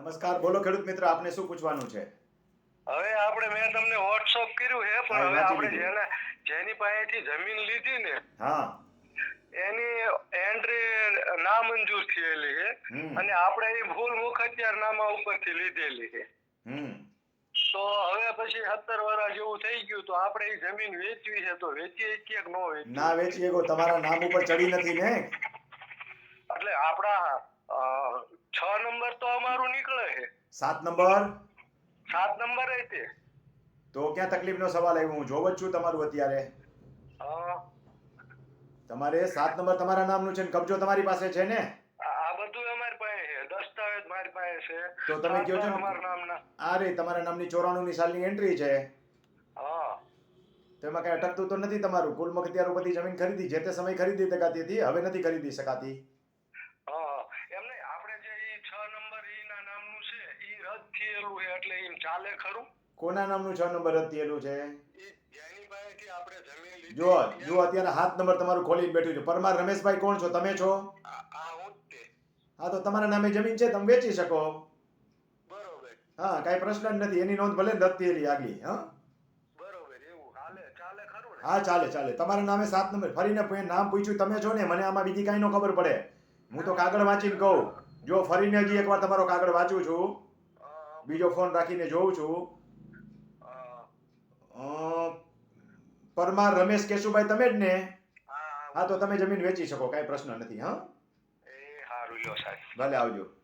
નમસ્કાર. બોલો ખેડૂત મિત્ર આપને શું પૂછવાનું છે? હવે આપણે મેં તમને વોટ્સઅપ કર્યું છે પણ હવે આપણે જેને જેની પાસેથી જમીન લીધી ને હા. એની એન્ટ્રી નામંજૂર થયેલી છે અને આપણે એ ભૂલ મુખત્યાર નામા ઉપરથી લીધેલી છે તો હવે પછી સત્તર વર્ષ જેવું થઈ ગયું તો આપણે એ જમીન વેચવી છે તો વેચીએ કે ન વેચીએ. ના વેચી એગો તમારા નામ ઉપર ચડી નથી ને? એટલે આપણા તો અમારું નીકળે છે. સાત નંબર? સાત નંબર તે તો ક્યાં તકલીફનો સવાલ આવ્યો? હું જોવ જ છું તમારું અત્યારે. તમારે સાત નંબર તમારા નામનું છે ને કબજો તમારી પાસે છે ને? આ બધું અમારી પાસે છે. દસ્તાવેજ મારી પાસે છે. તો તમે કયો છો તમારા નામના. આ રે તમારા નામની ચોરાણું ની સાલની એન્ટ્રી છે. હા. તો એમાં કઈ અટકતું તો નથી તમારું? કુલ મખતિયાર બધી જમીન ખરીદી જે તે સમય ખરીદી શકાતી હતી હવે નથી ખરીદી શકાતી હા એમ નહીં આપણે જે ઈ છ નંબર ઈ ના નામનું છે ઈ રદ થયેલું છે એટલે એમ ચાલે ખરું? કોના નામનું છ નંબર રદ થયેલું છે? ઈ જેની પાસેથી આપણે જમીન લીધી. જો જો અત્યારે હાથ નંબર તમારું ખોલીને બેઠું છે. પરમાર રમેશભાઈ કોણ છો? તમે છો? હું તે. તમારા નામે જમીન છે તમે વેચી શકો. બરોબર. હા કાંઈ પ્રશ્ન જ નથી. એની નોંધ ભલે રદ થયેલી આગલી હા? હાલે ચાલે ખરું ને? હા ચાલે ચાલે. તમારા નામે સાત નંબર. ફરીને નામ પૂછ્યું તમે છો ને? મને આમાં બીજી કાંઈ ન ખબર પડે. હું તો કાગળ વાંચીને કહું. જો ફરીને હજી એકવાર તમારો કાગળ વાંચું છું. બીજો ફોન રાખીને જોઉં છું. પરમાર રમેશ કેશુભાઈ તમે જ ને? હા તો તમે જમીન વેચી શકો કાંઈ પ્રશ્ન નથી હા? ભલે આવજો.